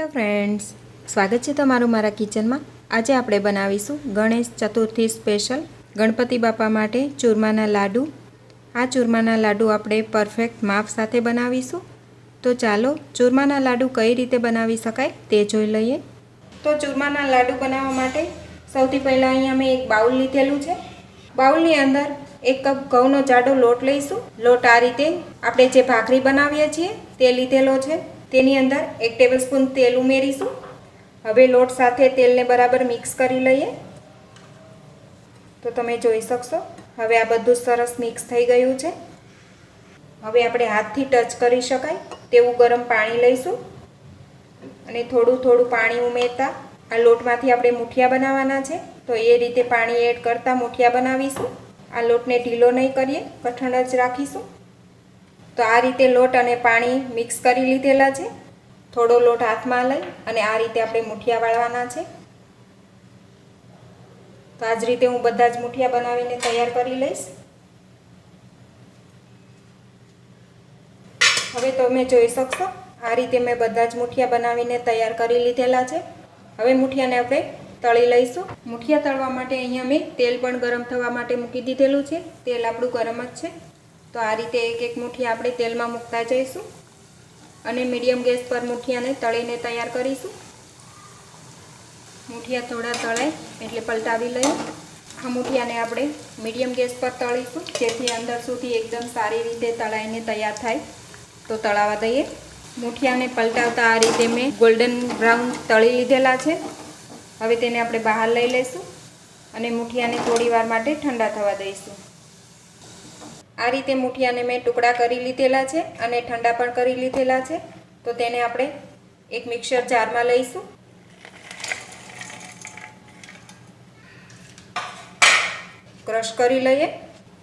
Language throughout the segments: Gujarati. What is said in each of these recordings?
હેલો ફ્રેન્ડ્સ, સ્વાગત છે તમારું મારા કિચનમાં. આજે આપણે બનાવીશું ગણેશ ચતુર્થી સ્પેશિયલ ગણપતિ બાપા માટે ચૂરમાના લાડુ. આ ચૂરમાના લાડુ આપણે પરફેક્ટ માપ સાથે બનાવીશું. તો ચાલો, ચૂરમાના લાડુ કઈ રીતે બનાવી શકાય તે જોઈ લઈએ. તો ચૂરમાના લાડુ બનાવવા માટે સૌથી પહેલાં અહીંયા મેં એક બાઉલ લીધેલું છે. બાઉલની અંદર એક કપ ઘઉંનો જાડો લોટ લઈશું. લોટ આ રીતે આપણે જે ભાખરી બનાવીએ છીએ તે લીધેલો છે. તેની અંદર એક ટેબલસ્પૂન તેલ ઉમેરીશું. હવે લોટ સાથે તેલને બરાબર મિક્સ કરી લઈએ. તો તમે જોઈ શકશો, હવે આ બધું સરસ મિક્સ થઈ ગયું છે. હવે આપણે હાથથી ટચ કરી શકાય તેવું ગરમ પાણી લઈશું. અને થોડું થોડું પાણી ઉમેરતા આ લોટમાંથી આપણે મુઠિયા બનાવવાના છે. તો એ રીતે પાણી એડ કરતાં મુઠિયા બનાવીશું. આ લોટને ઢીલો નહીં કરીએ, કઠણ જ રાખીશું. તો આ રીતે લોટ અને પાણી મિક્સ કરી લીધેલા છે. થોડો લોટ હાથમાં લઈ અને આ રીતે આપણે મુઠિયા વાળવાના છે. તો આ જ રીતે હું બધા જ મુઠિયા બનાવીને તૈયાર કરી લઈશ. હવે તમે જોઈ શકશો, આ રીતે મેં બધા જ મુઠિયા બનાવીને તૈયાર કરી લીધેલા છે. હવે મુઠિયાને આપણે તળી લઈશું. મુઠિયા તળવા માટે અહીંયા મેં તેલ પણ ગરમ થવા માટે મૂકી દીધેલું છે. તેલ આપણું ગરમ જ છે. તો આ રીતે એક એક મુઠ્ઠી આપણે તેલમાં મૂકતા જઈશું અને મીડિયમ ગેસ પર મુઠિયાને તળીને તૈયાર કરીશું. મુઠિયા થોડા તળાય એટલે પલટાવી લઈએ. આ મુઠિયાને આપણે મીડિયમ ગેસ પર તળીશું, જેથી અંદર સુધી એકદમ સારી રીતે તળાઈને તૈયાર થાય. તો તળાવા દઈએ. મુઠિયાને પલટાવતા આ રીતે મેં ગોલ્ડન બ્રાઉન તળી લીધેલા છે. હવે તેને આપણે બહાર લઈ લઈશું અને મુઠિયાને થોડી વાર માટે ઠંડા થવા દઈશું. આ રીતે મૂઠિયાને મેં ટુકડા કરી લીધેલા છે અને ઠંડા પણ કરી લીધેલા છે. તો તેને આપણે એક મિક્સર જારમાં લઈશું. ક્રશ કરી લઈએ.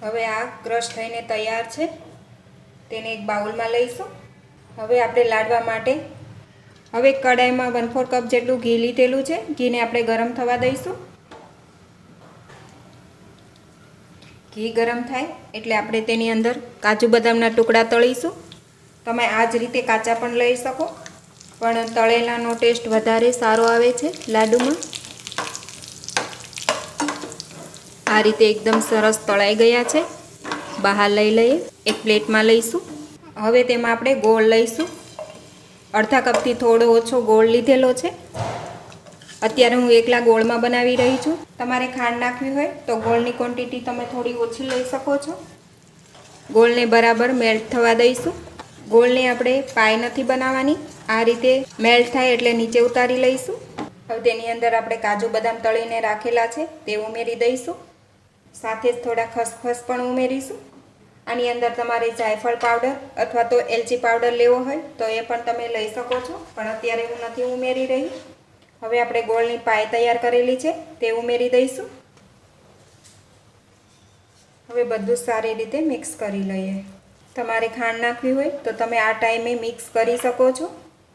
હવે આ ક્રશ થઈને તૈયાર છે. તેને એક બાઉલમાં લઈશું. હવે આપણે લાડવા માટે હવે કડાઈમાં વન ફોર કપ જેટલું ઘી લીધેલું છે. ઘીને આપણે ગરમ થવા દઈશું. ઘી ગરમ થાય એટલે આપણે તેની અંદર કાજુ બદામના ટુકડા તળીશું. તમે આ જ રીતે કાચા પણ લઈ શકો. પણ તળેલાનો ટેસ્ટ વધારે સારો આવે છે લાડુમાં. આ રીતે એકદમ સરસ તળાઈ ગયા છે. બહાર લઈ લઈએ, એક પ્લેટમાં લઈશું. હવે તેમાં આપણે ગોળ લઈશું. અડધા કપથી થોડો ઓછો ગોળ લીધેલો છે. અત્યારે હું એકલા ગોળમાં બનાવી રહી છું. તમારે ખાંડ નાખવી હોય તો ગોળની ક્વોન્ટિટી તમે થોડી ઓછી લઈ શકો છો. ગોળને બરાબર મેલ્ટ થવા દઈશું. ગોળને આપણે પાય નથી બનાવવાની. આ રીતે મેલ્ટ થાય એટલે નીચે ઉતારી લઈશું. હવે તેની અંદર આપણે કાજુ બદામ તળીને રાખેલા છે તે ઉમેરી દઈશું. સાથે જ થોડા ખસખસ પણ ઉમેરીશું. આની અંદર તમારે જાયફળ પાવડર અથવા તો એલચી પાવડર લેવો હોય તો એ પણ તમે લઈ શકો છો. પણ અત્યારે હું નથી ઉમેરી રહી. હવે આપણે ગોળની પાય તૈયાર કરેલી છે, તે ઉમેરી દઈશું. હવે બધું સારી રીતે મિક્સ કરી લઈએ. તમારે ખાંડ નાખવી હોય તો તમે આ ટાઈમે મિક્સ કરી શકો છો.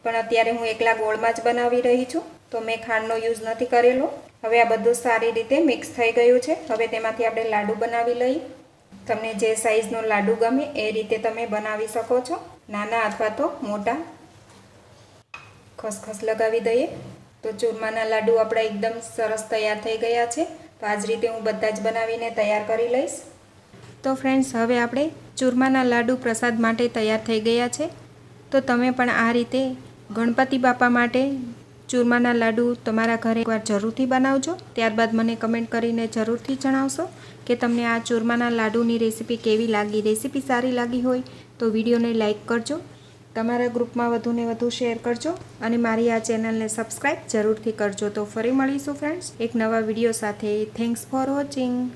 પણ અત્યારે હું એકલા ગોળમાં જ બનાવી રહી છું, તો મેં ખાંડનો યુઝ નથી કરેલો. હવે આ બધું સારી રીતે મિક્સ થઈ ગયું છે. હવે તેમાંથી આપણે લાડુ બનાવી લઈએ. તમને જે સાઈઝનો લાડુ ગમે એ રીતે તમે બનાવી શકો છો. નાના અથવા તો મોટા. ખસખસ લગાવી દઈએ. તો ચૂરમાના લાડુ આપણા એકદમ સરસ તૈયાર થઈ ગયા છે. તો આ જ રીતે હું બધા જ બનાવીને તૈયાર કરી લઈશ. તો ફ્રેન્ડ્સ હવે આપણે ચૂરમાના લાડુ પ્રસાદ માટે તૈયાર થઈ ગયા છે. તો તમે પણ આ રીતે ગણપતિ બાપા માટે ચૂરમાના લાડુ તમારા ઘરે એકવાર જરૂરથી બનાવજો. ત્યારબાદ મને કમેન્ટ કરીને જરૂરથી જણાવશો કે તમને આ ચૂરમાના લાડુની રેસીપી કેવી લાગી? રેસીપી સારી લાગી હોય તો વિડીયોને લાઇક કરજો. તમારા ગ્રુપમાં વધુને વધુ શેર કરજો અને મારી આ ચેનલને સબસ્ક્રાઈબ જરૂરથી કરજો. તો ફરી મળીશું ફ્રેન્ડ્સ એક નવા વીડિયો સાથે. Thanks for watching